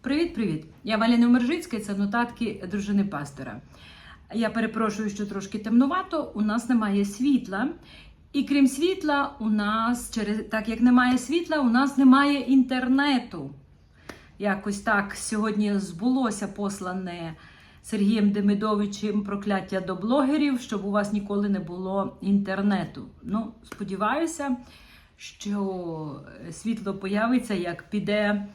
Привіт-привіт! Я Валя Невмержицька, і це нотатки дружини пастора. Я перепрошую, що трошки темнувато, у нас немає світла. І крім світла, у нас, через так як немає світла, у нас немає інтернету. Якось так сьогодні збулося послане Сергієм Демидовичем прокляття до блогерів, щоб у вас ніколи не було інтернету. Ну, сподіваюся, що світло появиться, як піде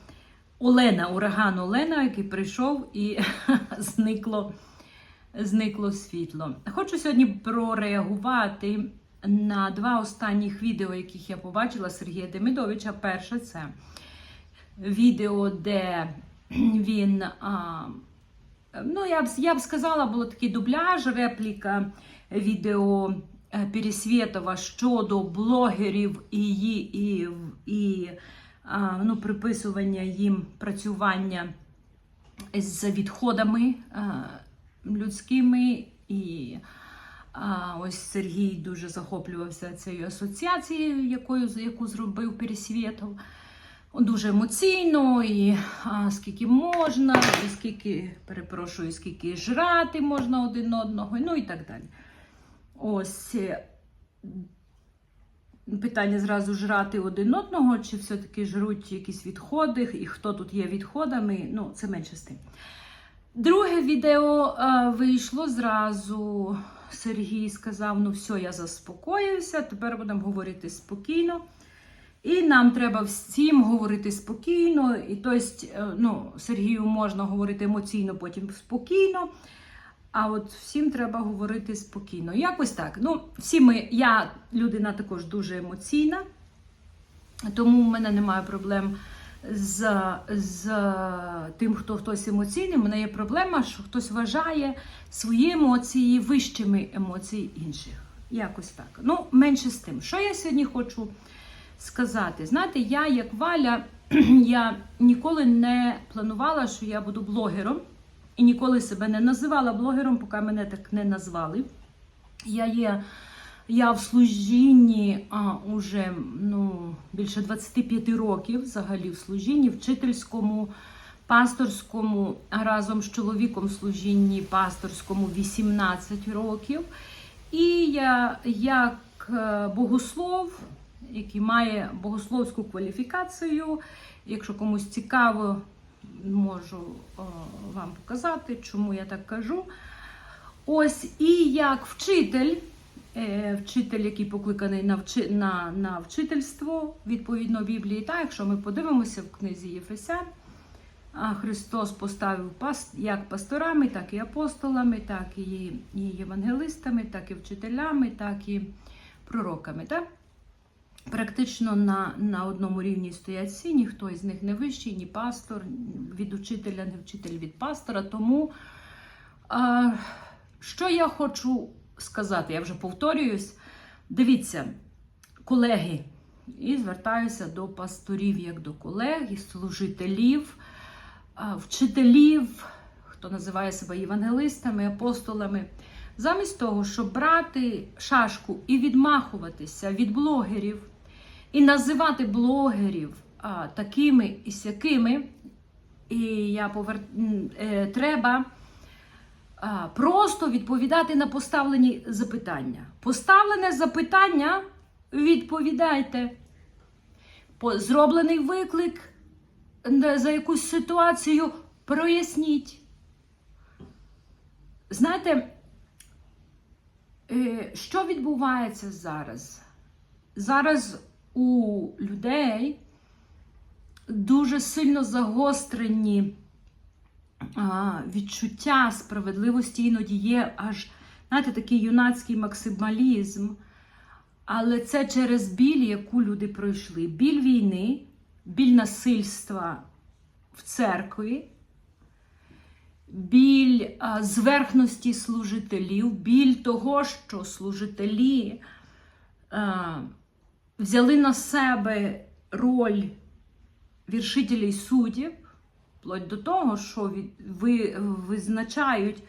Олена, ураган Олена, який прийшов і зникло, зникло світло. Хочу сьогодні прореагувати на два останніх відео, яких я побачила Сергія Демидовича. Перше це відео, де він, а, ну, я б, я б сказала, було такий дубляж, репліка відео е, Пересвєтова щодо блогерів і, і, і ну, приписування їм працювання з відходами людськими. І ось Сергій дуже захоплювався цією асоціацією, якою, яку зробив Пересвєтов. Дуже емоційно, і а, скільки можна, і скільки, перепрошую, скільки жрати можна один одного, ну і так далі. Ось питання зразу жрати один одного, чи все-таки жруть якісь відходи, і хто тут є відходами, ну, це менше з тим. Друге відео а, вийшло зразу. Сергій сказав: ну все, я заспокоївся, тепер будемо говорити спокійно. І нам треба всім говорити спокійно. І тобто, ну, Сергію можна говорити емоційно, потім спокійно. А от всім треба говорити спокійно. Якось так. Ну, всі ми, Я людина також дуже емоційна, тому в мене немає проблем з з тим, хто хтось емоційний. У мене є проблема, що хтось вважає свої емоції вищими емоцій інших. Якось так. Ну, менше з тим. Що я сьогодні хочу сказати? Знаєте, я, як Валя, я ніколи не планувала, що я буду блогером. І ніколи себе не називала блогером, поки мене так не назвали. Я є я в служінні а, уже ну, більше 25 років взагалі в служінні, вчительському, пасторському, разом з чоловіком в служінні пасторському 18 років. І я як е, богослов, який має богословську кваліфікацію, якщо комусь цікаво, можу о, вам показати, чому я так кажу. Ось і як вчитель, е, вчитель, який покликаний на вчи, на, на вчительство відповідно Біблії. Та, якщо ми подивимося в книзі Єфесян, Христос поставив як пасторами, так і апостолами, так і євангелистами, так і вчителями, так і пророками. Так? Практично на на одному рівні стоять всі, ніхто із них не вищий, ні пастор від учителя, не вчитель від пастора. Тому, а, що я хочу сказати, я вже повторююсь. Дивіться, колеги, і звертаюся до пасторів, як до колег, і служителів, а, вчителів, хто називає себе євангелистами, апостолами. Замість того, щоб брати шашку і відмахуватися від блогерів, і називати блогерів а, такими і сякими, і я повер... е, треба а, просто відповідати на поставлені запитання. Поставлене запитання відповідайте. По зроблений виклик за якусь ситуацію проясніть. Знаєте, е, що відбувається зараз? Зараз у людей дуже сильно загострені відчуття справедливості, іноді є аж, знаєте, такий юнацький максималізм. Але це через біль, яку люди пройшли. Біль війни, біль насильства в церкві, біль зверхності служителів, біль того, що служителі. Взяли на себе роль віршителів і суддів, вплоть до того, що ви визначають,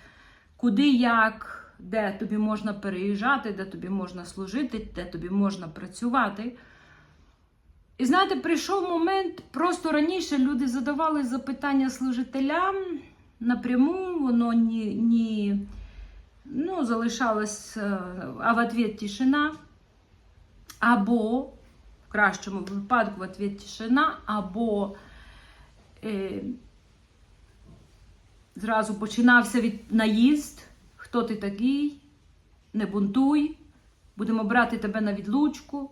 куди, як, де тобі можна переїжджати, де тобі можна служити, де тобі можна працювати. І знаєте, прийшов момент, просто раніше люди задавали запитання служителям напряму, воно ні, ні ну, залишалось, е, а в ответ тишина. Або, в кращому випадку, в ответ тишина, або е, зразу починався від наїзд, хто ти такий, не бунтуй, будемо брати тебе на відлучку.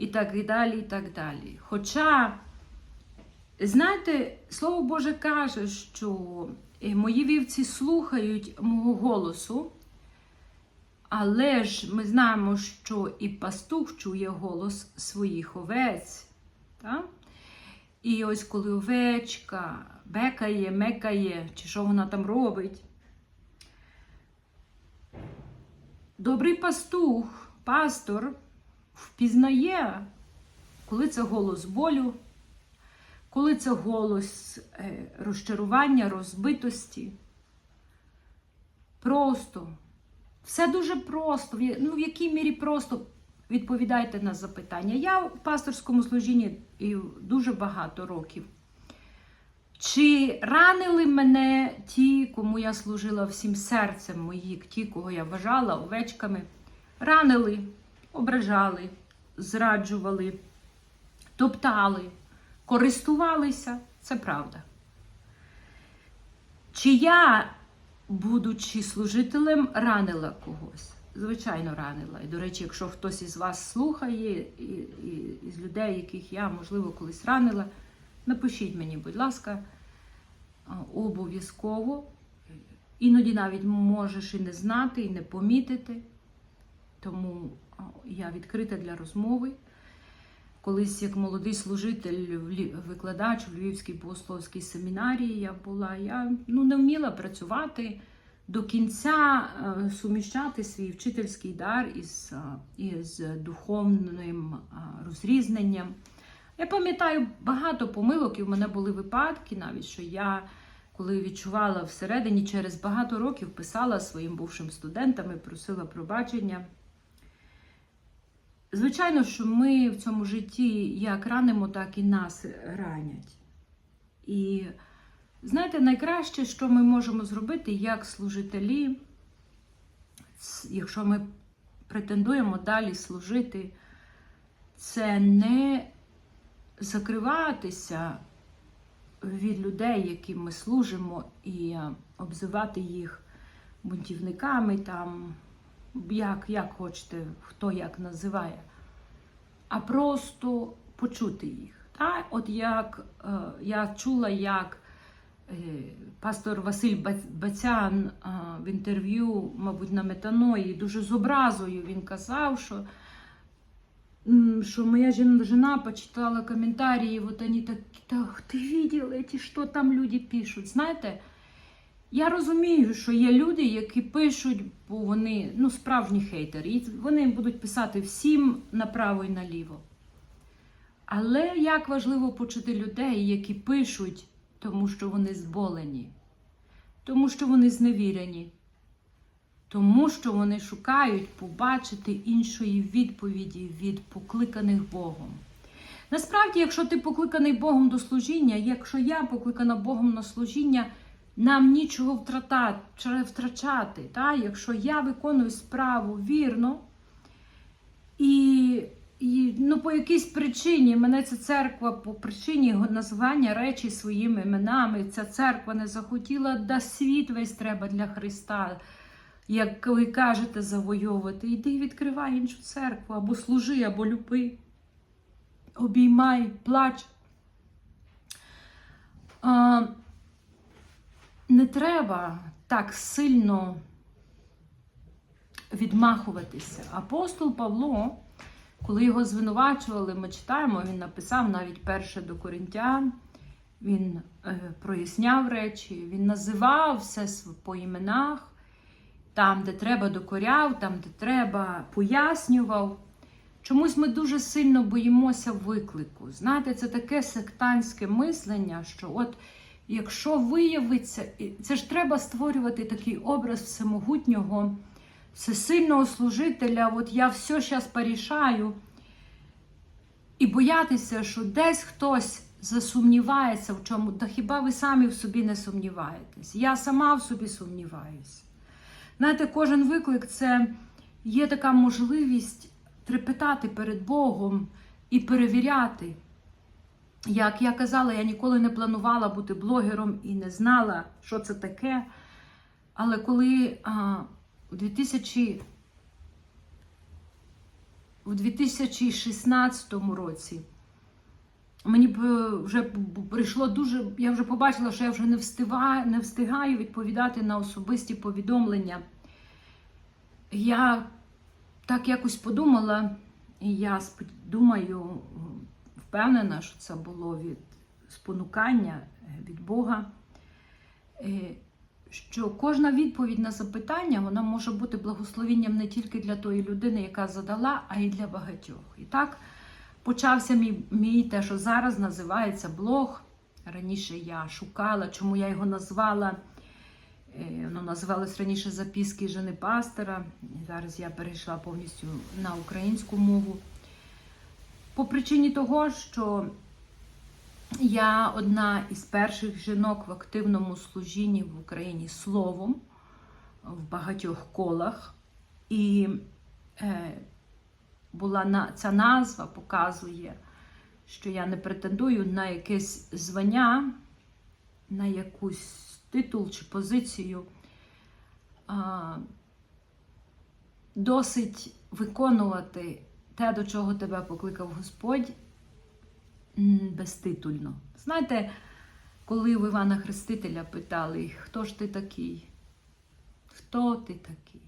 І так і далі, і так далі. Хоча, знаєте, Слово Боже каже, що е, мої вівці слухають мого голосу, але ж ми знаємо, що і пастух чує голос своїх овець. Так? І ось коли овечка бекає, мекає, чи що вона там робить. Добрий пастух, пастор впізнає, коли це голос болю, коли це голос е, розчарування, розбитості. Просто. Все дуже просто. Ну, в якій мірі просто відповідайте на запитання. Я в пасторському служінні дуже багато років. Чи ранили мене ті, кому я служила всім серцем мої, ті, кого я вважала овечками? Ранили, ображали, зраджували, топтали, користувалися. Це правда. Чи я, будучи служителем, ранила когось? Звичайно, ранила. І, до речі, якщо хтось із вас слухає, і, і, із людей, яких я, можливо, колись ранила, напишіть мені, будь ласка, обов'язково. Іноді навіть можеш і не знати, і не помітити. Тому я відкрита для розмови. Колись, як молодий служитель, викладач в Львівській богословській семінарії я була, я ну, не вміла працювати до кінця, е, суміщати свій вчительський дар із, е, із духовним е, розрізненням. Я пам'ятаю багато помилок, і в мене були випадки, навіть що я, коли відчувала всередині, через багато років писала своїм бувшим студентам і просила пробачення. Звичайно, що ми в цьому житті як ранимо, так і нас ранять. І знаєте, найкраще, що ми можемо зробити як служителі, якщо ми претендуємо далі служити, це не закриватися від людей, яким ми служимо, і обзивати їх бунтівниками, там, як, як хочете, хто як називає, а просто почути їх. Та? От як е, я чула, як е, пастор Василь Ба- Бацян е, в інтерв'ю, мабуть, на метаної, дуже з образою він казав, що, що моя жен- жена почитала коментарі, вот они так, так, ти видела, ті, що там люди пишуть. Знаєте, я розумію, що є люди, які пишуть, бо вони ну, справжні хейтери. І вони будуть писати всім направо і наліво. Але як важливо почути людей, які пишуть, тому що вони зболені, тому що вони зневірені, тому що вони шукають побачити іншої відповіді від покликаних Богом. Насправді, якщо ти покликаний Богом до служіння, якщо я покликана Богом на служіння, нам нічого втрачати. Та? Якщо я виконую справу вірно, і, і ну, по якійсь причині мене ця церква по причині називання речі своїми іменами, ця церква не захотіла, да світ весь треба для Христа. Як ви кажете, завойовувати, йди відкривай іншу церкву, або служи, або люби, обіймай, плач. А, не треба так сильно відмахуватися. Апостол Павло, коли його звинувачували, ми читаємо, він написав навіть перше до Коринтян, він е, проясняв речі, він називав все по іменах, там, де треба, докоряв, там, де треба, пояснював. Чомусь ми дуже сильно боїмося виклику. Знаєте, це таке сектантське мислення, що от якщо виявиться, це ж треба створювати такий образ всемогутнього, всесильного служителя, от я все зараз порішаю. і боятися, що десь хтось засумнівається в чому, та хіба ви самі в собі не сумніваєтесь? Я сама в собі сумніваюся. Знаєте, кожен виклик це є така можливість трепетати перед Богом і перевіряти. Як я казала, я ніколи не планувала бути блогером і не знала, що це таке. Але коли а, у 2000 у 2016 році мені б вже прийшло дуже. Я вже побачила, що я вже не встигаю, не встигаю відповідати на особисті повідомлення. Я так якось подумала, і я думаю, впевнена, що це було від спонукання е, від Бога. е, Що кожна відповідь на запитання вона може бути благословенням не тільки для тої людини, яка задала, а й для багатьох. І так почався мій, мій те, що зараз називається блог. Раніше я шукала, чому я його назвала. Е, Воно називалось раніше Записки жени пастора. Зараз я перейшла повністю на українську мову. По причині того, що я одна із перших жінок в активному служінні в Україні словом в багатьох колах. І е, була на, ця назва показує, що я не претендую на якесь звання, на якусь титул чи позицію. Досить виконувати те, до чого тебе покликав Господь, безтитульно. Знаєте, коли в Івана Хрестителя питали, хто ж ти такий? Хто ти такий?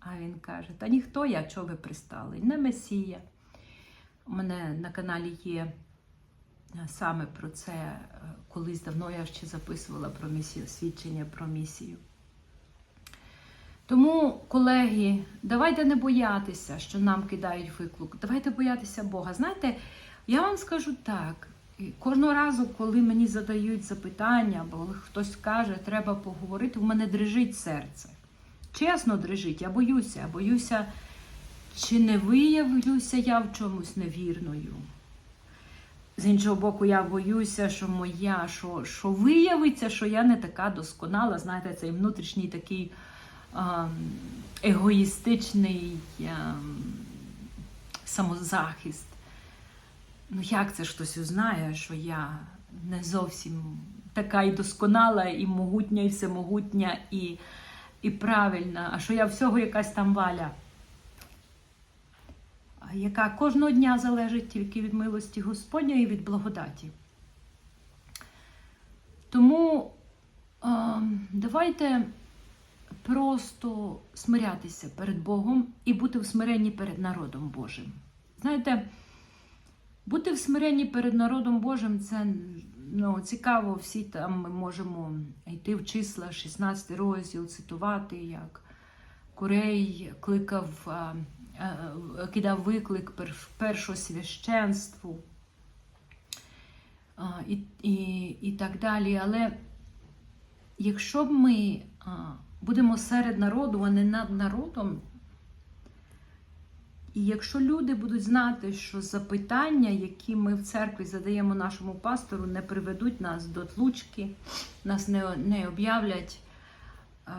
А він каже: Та ніхто я, чого ви пристали? Не Месія. У мене на каналі є е, саме про це. е, Колись давно я ще записувала про місію, свідчення про місію. Тому, колеги, давайте не боятися, що нам кидають виклик. Давайте боятися Бога. Знаєте, я вам скажу так. Кожного разу, коли мені задають запитання, або хтось каже, треба поговорити, у мене дрижить серце. Чесно дрижить, я боюся, я боюся, чи не виявлюся я в чомусь невірною. З іншого боку, я боюся, що моя, що, що виявиться, що я не така досконала. Знаєте, цей внутрішній такий егоїстичний ем, самозахист. Ну, як це ж хтось узнає, що я не зовсім така і досконала, і могутня, і всемогутня, і, і правильна, а що я всього якась там валя, яка кожного дня залежить тільки від милості Господня і від благодаті. Тому е, давайте просто смирятися перед Богом і бути в смиренні перед народом Божим. Знаєте, бути в смиренні перед народом Божим це ну, цікаво, всі там ми можемо йти в числа, 16 розділ, цитувати, як Курей кликав, кидав виклик пер- першосвященству і, і, і так далі. Але якщо б ми будемо серед народу, а не над народом, і якщо люди будуть знати, що запитання, які ми в церкві задаємо нашому пастору, не приведуть нас до тлучки, нас не, не об'являть е,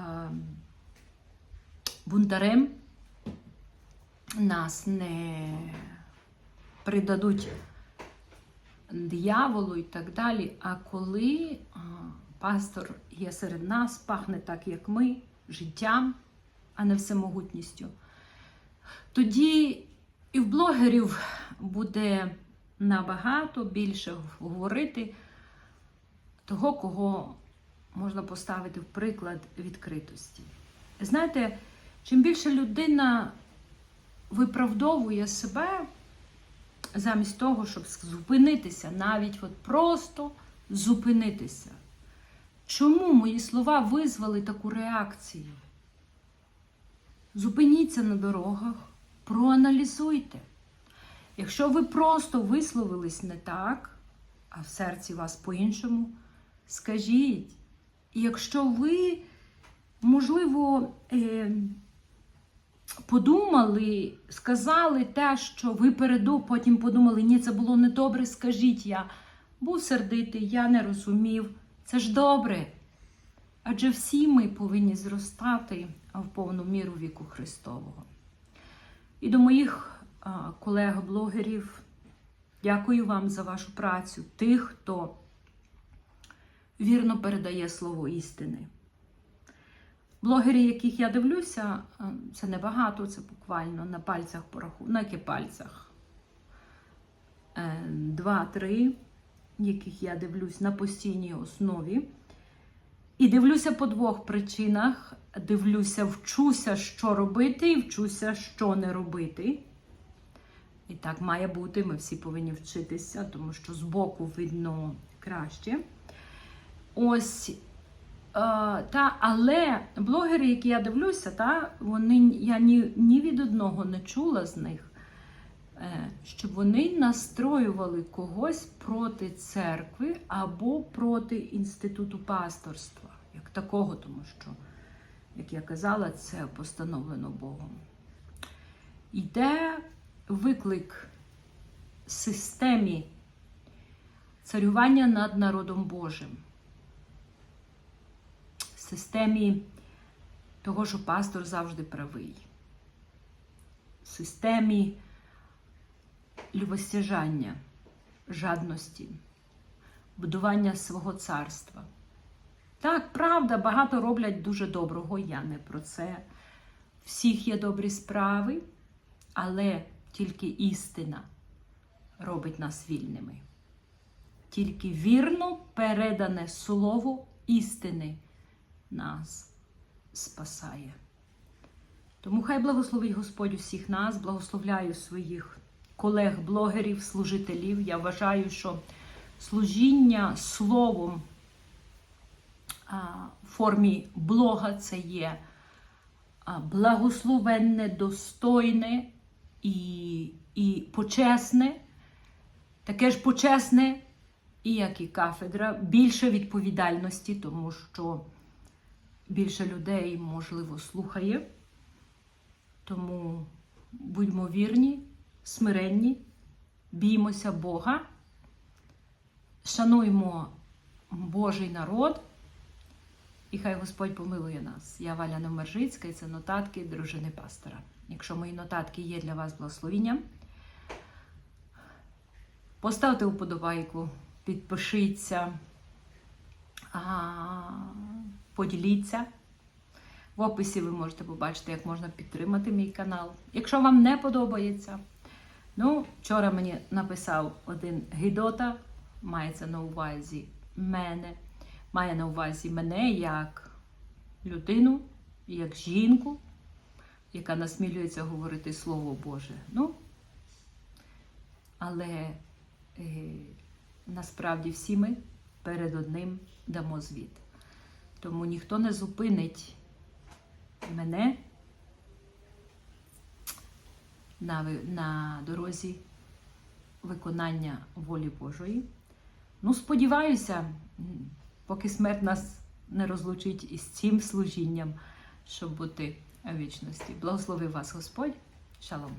бунтарем, нас не придадуть дияволу і так далі. А коли пастор є серед нас, пахне так, як ми, життям, а не всемогутністю, тоді і в блогерів буде набагато більше говорити того, кого можна поставити в приклад відкритості. Знаєте, чим більше людина виправдовує себе, замість того, щоб зупинитися, навіть от просто зупинитися. Чому мої слова визвали таку реакцію? Зупиніться на дорогах, проаналізуйте. Якщо ви просто висловились не так, а в серці вас по-іншому, скажіть. І якщо ви, можливо, е, подумали, сказали те, що ви переду, потім подумали, ні, це було недобре, скажіть я. Був сердитий, я не розумів. Це ж добре. Адже всі ми повинні зростати в повну міру віку Христового. І до моїх колег-блогерів дякую вам за вашу працю, тих, хто вірно передає слово істини. Блогери, яких я дивлюся, це небагато, це буквально на пальцях пораху, на пальцях. Е, Два-три, яких я дивлюсь на постійній основі. І дивлюся по двох причинах. Дивлюся, вчуся, що робити, і вчуся, що не робити. І так має бути, ми всі повинні вчитися, тому що збоку видно краще. Ось. е, Та, але блогери, які я дивлюся, та, вони, я ні, ні від одного не чула з них, щоб вони настроювали когось проти церкви або проти інституту пасторства, як такого, тому що, як я казала, це постановлено Богом. Йде виклик системі царювання над народом Божим, системі того, що пастор завжди правий, системі любостяжання, жадності, будування свого царства. Так, правда, багато роблять дуже доброго, я не про це. Всіх є добрі справи, але тільки істина робить нас вільними. Тільки вірно передане слово істини нас спасає. Тому хай благословить Господь усіх нас, благословляю своїх колег-блогерів, служителів. Я вважаю, що служіння словом в формі блога це є благословенне, достойне і, і почесне, таке ж почесне, і як і кафедра, більше відповідальності, тому що більше людей, можливо, слухає. Тому будьмо вірні, смиренні, біймося Бога, шануймо Божий народ, і хай Господь помилує нас. Я Валя Невмержицька і це нотатки дружини пастора. Якщо мої нотатки є для вас благословенням, поставте вподобайку, підпишіться, поділіться. В описі ви можете побачити, як можна підтримати мій канал. Якщо вам не подобається, ну, вчора мені написав один гідота, мається на увазі мене, має на увазі мене як людину, як жінку, яка насмілюється говорити Слово Боже. Ну, але е, насправді всі ми перед одним дамо звіт. Тому ніхто не зупинить мене на, на дорозі виконання волі Божої. Ну, сподіваюся, поки смерть нас не розлучить із цим служінням, щоб бути вічності. Благослови вас Господь. Шалом.